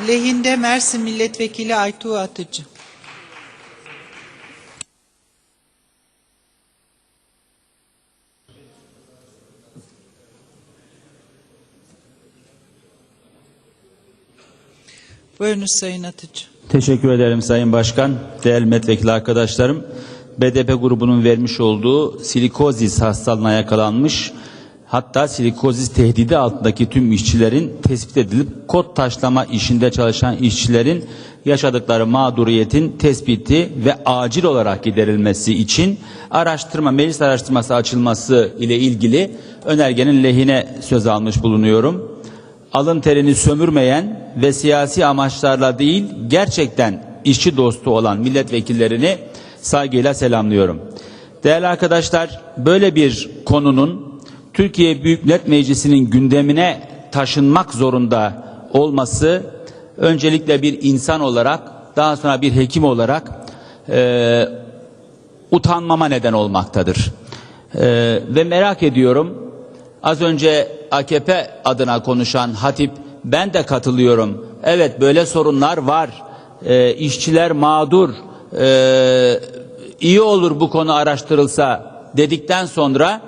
Lehinde Mersin Milletvekili Aytuğ Atıcı. Buyurunuz Sayın Atıcı. Teşekkür ederim Sayın Başkan, değerli milletvekili arkadaşlarım. BDP grubunun vermiş olduğu silikozis hastalığına yakalanmış, hatta silikozis tehdidi altındaki tüm işçilerin tespit edilip kod taşlama işinde çalışan işçilerin yaşadıkları mağduriyetin tespiti ve acil olarak giderilmesi için araştırma, meclis araştırması açılması ile ilgili önergenin lehine söz almış bulunuyorum alın terini sömürmeyen ve siyasi amaçlarla değil gerçekten işçi dostu olan milletvekillerini saygıyla selamlıyorum. Değerli arkadaşlar böyle bir konunun Türkiye Büyük Millet Meclisi'nin gündemine taşınmak zorunda olması öncelikle bir insan olarak daha sonra bir hekim olarak eee, utanmama neden olmaktadır. Eee, ve merak ediyorum Az önce AKP adına konuşan Hatip ben de katılıyorum. Evet böyle sorunlar var. Ee, işçiler mağdur. Ee, iyi olur bu konu araştırılsa dedikten sonra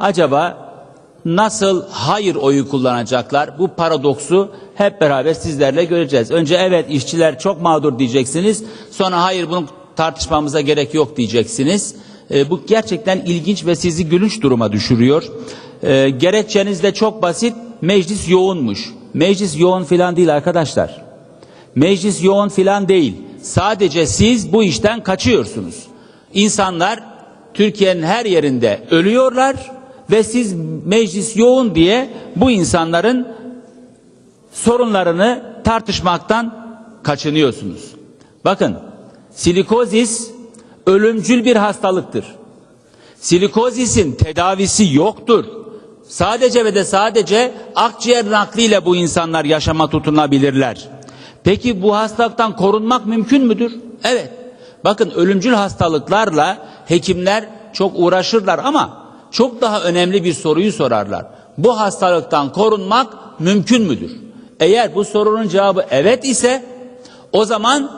acaba nasıl hayır oyu kullanacaklar? Bu paradoksu hep beraber sizlerle göreceğiz. Önce evet işçiler çok mağdur diyeceksiniz. Sonra hayır bunu tartışmamıza gerek yok diyeceksiniz. Ee, bu gerçekten ilginç ve sizi gülünç duruma düşürüyor. Ee, gerekçeniz de çok basit. Meclis yoğunmuş. Meclis yoğun filan değil arkadaşlar. Meclis yoğun filan değil. Sadece siz bu işten kaçıyorsunuz. İnsanlar Türkiye'nin her yerinde ölüyorlar ve siz meclis yoğun diye bu insanların sorunlarını tartışmaktan kaçınıyorsunuz. Bakın silikozis ölümcül bir hastalıktır. Silikozisin tedavisi yoktur. Sadece ve de sadece akciğer nakliyle bu insanlar yaşama tutunabilirler. Peki bu hastalıktan korunmak mümkün müdür? Evet. Bakın ölümcül hastalıklarla hekimler çok uğraşırlar ama çok daha önemli bir soruyu sorarlar. Bu hastalıktan korunmak mümkün müdür? Eğer bu sorunun cevabı evet ise o zaman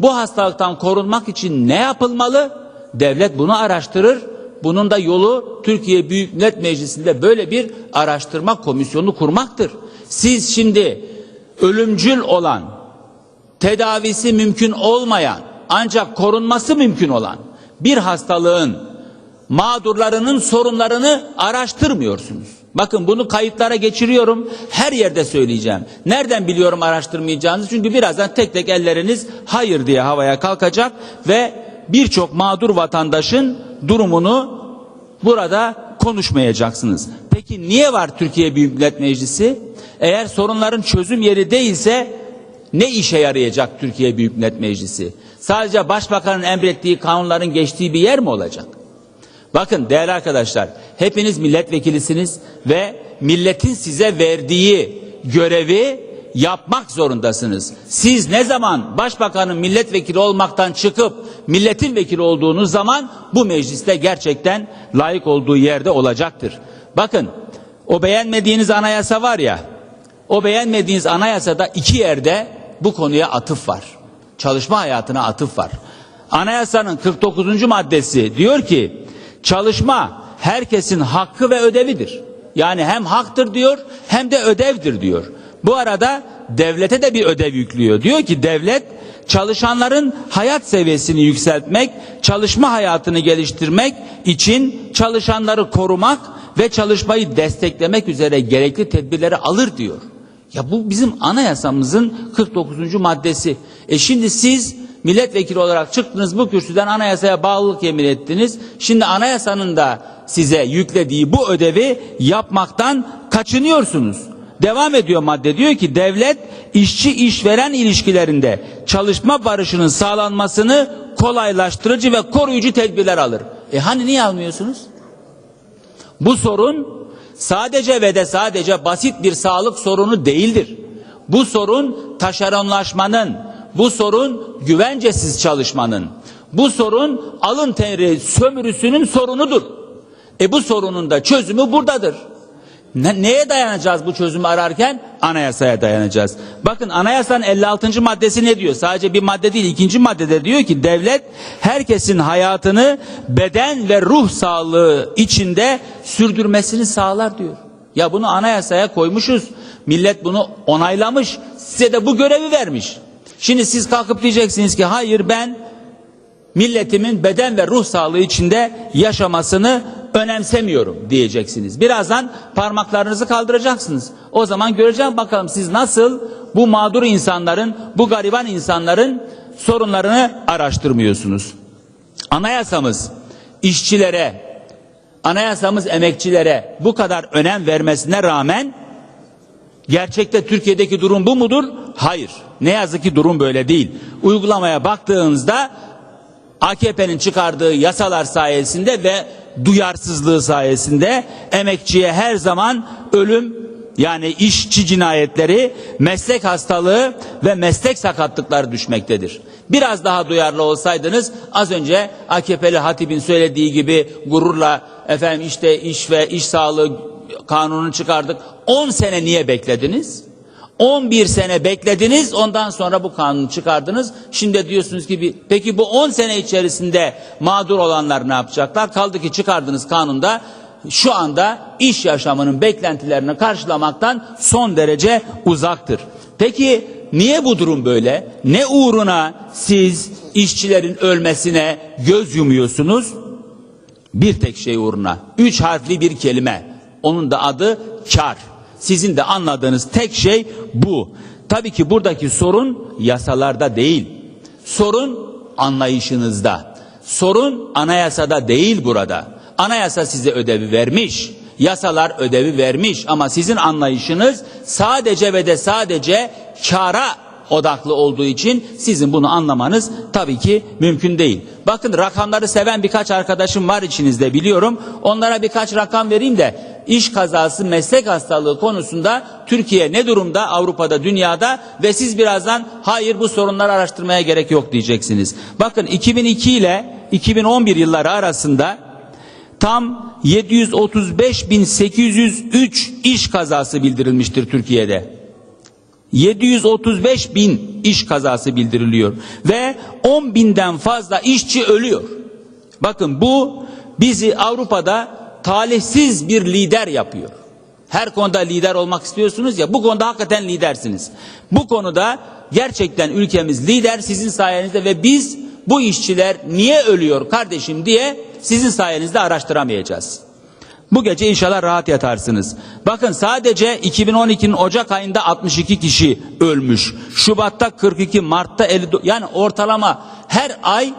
bu hastalıktan korunmak için ne yapılmalı? Devlet bunu araştırır. Bunun da yolu Türkiye Büyük Millet Meclisi'nde böyle bir araştırma komisyonu kurmaktır. Siz şimdi ölümcül olan, tedavisi mümkün olmayan, ancak korunması mümkün olan bir hastalığın mağdurlarının sorunlarını araştırmıyorsunuz. Bakın bunu kayıtlara geçiriyorum. Her yerde söyleyeceğim. Nereden biliyorum araştırmayacağınızı? Çünkü birazdan tek tek elleriniz hayır diye havaya kalkacak ve birçok mağdur vatandaşın durumunu burada konuşmayacaksınız. Peki niye var Türkiye Büyük Millet Meclisi? Eğer sorunların çözüm yeri değilse ne işe yarayacak Türkiye Büyük Millet Meclisi? Sadece başbakanın emrettiği kanunların geçtiği bir yer mi olacak? Bakın değerli arkadaşlar, hepiniz milletvekilisiniz ve milletin size verdiği görevi yapmak zorundasınız. Siz ne zaman başbakanın milletvekili olmaktan çıkıp milletin vekili olduğunuz zaman bu mecliste gerçekten layık olduğu yerde olacaktır. Bakın o beğenmediğiniz anayasa var ya, o beğenmediğiniz anayasada iki yerde bu konuya atıf var. Çalışma hayatına atıf var. Anayasanın 49. maddesi diyor ki çalışma herkesin hakkı ve ödevidir. Yani hem haktır diyor hem de ödevdir diyor. Bu arada devlete de bir ödev yüklüyor. Diyor ki devlet çalışanların hayat seviyesini yükseltmek, çalışma hayatını geliştirmek için çalışanları korumak ve çalışmayı desteklemek üzere gerekli tedbirleri alır diyor. Ya bu bizim anayasamızın 49. maddesi. E şimdi siz milletvekili olarak çıktınız bu kürsüden anayasaya bağlılık yemin ettiniz. Şimdi anayasanın da size yüklediği bu ödevi yapmaktan kaçınıyorsunuz. Devam ediyor madde diyor ki devlet işçi işveren ilişkilerinde çalışma barışının sağlanmasını kolaylaştırıcı ve koruyucu tedbirler alır. E hani niye almıyorsunuz? Bu sorun sadece ve de sadece basit bir sağlık sorunu değildir. Bu sorun taşeronlaşmanın, bu sorun güvencesiz çalışmanın, bu sorun alın teri sömürüsünün sorunudur. E bu sorunun da çözümü buradadır. Ne- neye dayanacağız bu çözümü ararken? Anayasaya dayanacağız. Bakın anayasanın 56. maddesi ne diyor? Sadece bir madde değil ikinci maddede diyor ki devlet herkesin hayatını beden ve ruh sağlığı içinde sürdürmesini sağlar diyor. Ya bunu anayasaya koymuşuz. Millet bunu onaylamış. Size de bu görevi vermiş. Şimdi siz kalkıp diyeceksiniz ki hayır ben milletimin beden ve ruh sağlığı içinde yaşamasını önemsemiyorum diyeceksiniz. Birazdan parmaklarınızı kaldıracaksınız. O zaman göreceğim bakalım siz nasıl bu mağdur insanların, bu gariban insanların sorunlarını araştırmıyorsunuz. Anayasamız işçilere, anayasamız emekçilere bu kadar önem vermesine rağmen Gerçekte Türkiye'deki durum bu mudur? Hayır. Ne yazık ki durum böyle değil. Uygulamaya baktığınızda AKP'nin çıkardığı yasalar sayesinde ve duyarsızlığı sayesinde emekçiye her zaman ölüm yani işçi cinayetleri, meslek hastalığı ve meslek sakatlıkları düşmektedir. Biraz daha duyarlı olsaydınız az önce AKP'li Hatip'in söylediği gibi gururla efendim işte iş ve iş sağlığı kanununu çıkardık. 10 sene niye beklediniz? 11 sene beklediniz ondan sonra bu kanunu çıkardınız. Şimdi diyorsunuz ki peki bu 10 sene içerisinde mağdur olanlar ne yapacaklar? Kaldı ki çıkardınız kanunda şu anda iş yaşamının beklentilerini karşılamaktan son derece uzaktır. Peki niye bu durum böyle? Ne uğruna siz işçilerin ölmesine göz yumuyorsunuz? Bir tek şey uğruna. Üç harfli bir kelime. Onun da adı kar. Sizin de anladığınız tek şey bu. Tabii ki buradaki sorun yasalarda değil. Sorun anlayışınızda. Sorun anayasada değil burada. Anayasa size ödevi vermiş. Yasalar ödevi vermiş ama sizin anlayışınız sadece ve de sadece kara odaklı olduğu için sizin bunu anlamanız tabii ki mümkün değil. Bakın rakamları seven birkaç arkadaşım var içinizde biliyorum. Onlara birkaç rakam vereyim de iş kazası meslek hastalığı konusunda Türkiye ne durumda Avrupa'da dünyada ve siz birazdan hayır bu sorunları araştırmaya gerek yok diyeceksiniz. Bakın 2002 ile 2011 yılları arasında tam 735.803 iş kazası bildirilmiştir Türkiye'de. 735 bin iş kazası bildiriliyor ve 10 binden fazla işçi ölüyor. Bakın bu bizi Avrupa'da talihsiz bir lider yapıyor. Her konuda lider olmak istiyorsunuz ya bu konuda hakikaten lidersiniz. Bu konuda gerçekten ülkemiz lider sizin sayenizde ve biz bu işçiler niye ölüyor kardeşim diye sizin sayenizde araştıramayacağız. Bu gece inşallah rahat yatarsınız. Bakın sadece 2012'nin Ocak ayında 62 kişi ölmüş. Şubat'ta 42, Mart'ta 54. Yani ortalama her ay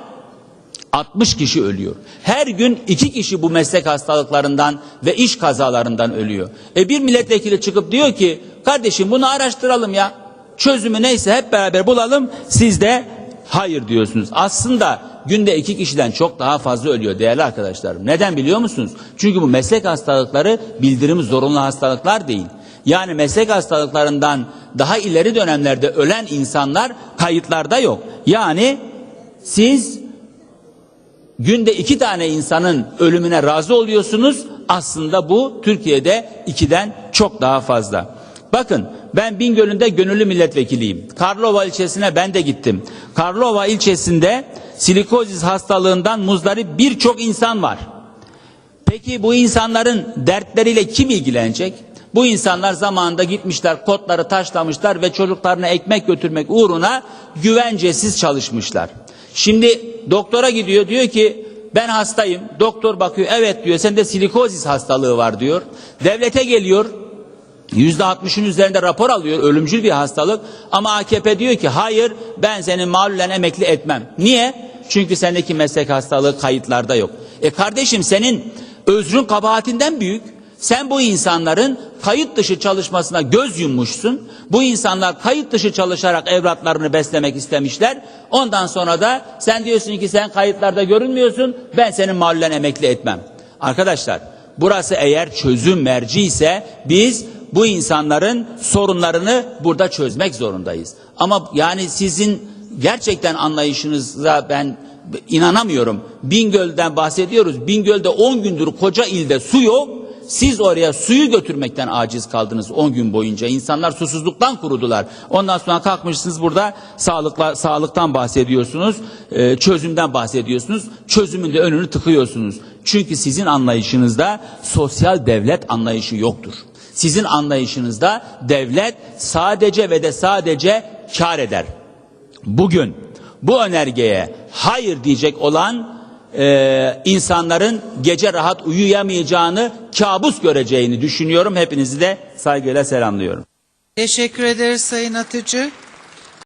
60 kişi ölüyor. Her gün iki kişi bu meslek hastalıklarından ve iş kazalarından ölüyor. E bir milletvekili çıkıp diyor ki kardeşim bunu araştıralım ya. Çözümü neyse hep beraber bulalım. Siz de hayır diyorsunuz. Aslında günde iki kişiden çok daha fazla ölüyor değerli arkadaşlarım. Neden biliyor musunuz? Çünkü bu meslek hastalıkları bildirim zorunlu hastalıklar değil. Yani meslek hastalıklarından daha ileri dönemlerde ölen insanlar kayıtlarda yok. Yani siz günde iki tane insanın ölümüne razı oluyorsunuz. Aslında bu Türkiye'de ikiden çok daha fazla. Bakın ben Bingöl'ünde gönüllü milletvekiliyim. Karlova ilçesine ben de gittim. Karlova ilçesinde silikozis hastalığından muzdarip birçok insan var. Peki bu insanların dertleriyle kim ilgilenecek? Bu insanlar zamanında gitmişler, kotları taşlamışlar ve çocuklarına ekmek götürmek uğruna güvencesiz çalışmışlar. Şimdi doktora gidiyor diyor ki ben hastayım. Doktor bakıyor evet diyor sende silikozis hastalığı var diyor. Devlete geliyor %60'ın üzerinde rapor alıyor ölümcül bir hastalık ama AKP diyor ki hayır ben seni malulen emekli etmem. Niye? Çünkü sendeki meslek hastalığı kayıtlarda yok. E kardeşim senin özrün kabahatinden büyük. Sen bu insanların kayıt dışı çalışmasına göz yummuşsun. Bu insanlar kayıt dışı çalışarak evlatlarını beslemek istemişler. Ondan sonra da sen diyorsun ki sen kayıtlarda görünmüyorsun. Ben senin malulen emekli etmem. Arkadaşlar burası eğer çözüm merci ise biz bu insanların sorunlarını burada çözmek zorundayız. Ama yani sizin gerçekten anlayışınıza ben inanamıyorum. Bingöl'den bahsediyoruz. Bingöl'de 10 gündür koca ilde su yok. Siz oraya suyu götürmekten aciz kaldınız 10 gün boyunca. İnsanlar susuzluktan kurudular. Ondan sonra kalkmışsınız burada sağlıkla, sağlıktan bahsediyorsunuz, e, çözümden bahsediyorsunuz. Çözümün de önünü tıkıyorsunuz. Çünkü sizin anlayışınızda sosyal devlet anlayışı yoktur. Sizin anlayışınızda devlet sadece ve de sadece kar eder. Bugün bu önergeye hayır diyecek olan e, insanların gece rahat uyuyamayacağını, kabus göreceğini düşünüyorum. Hepinizi de saygıyla selamlıyorum. Teşekkür ederiz Sayın Atıcı.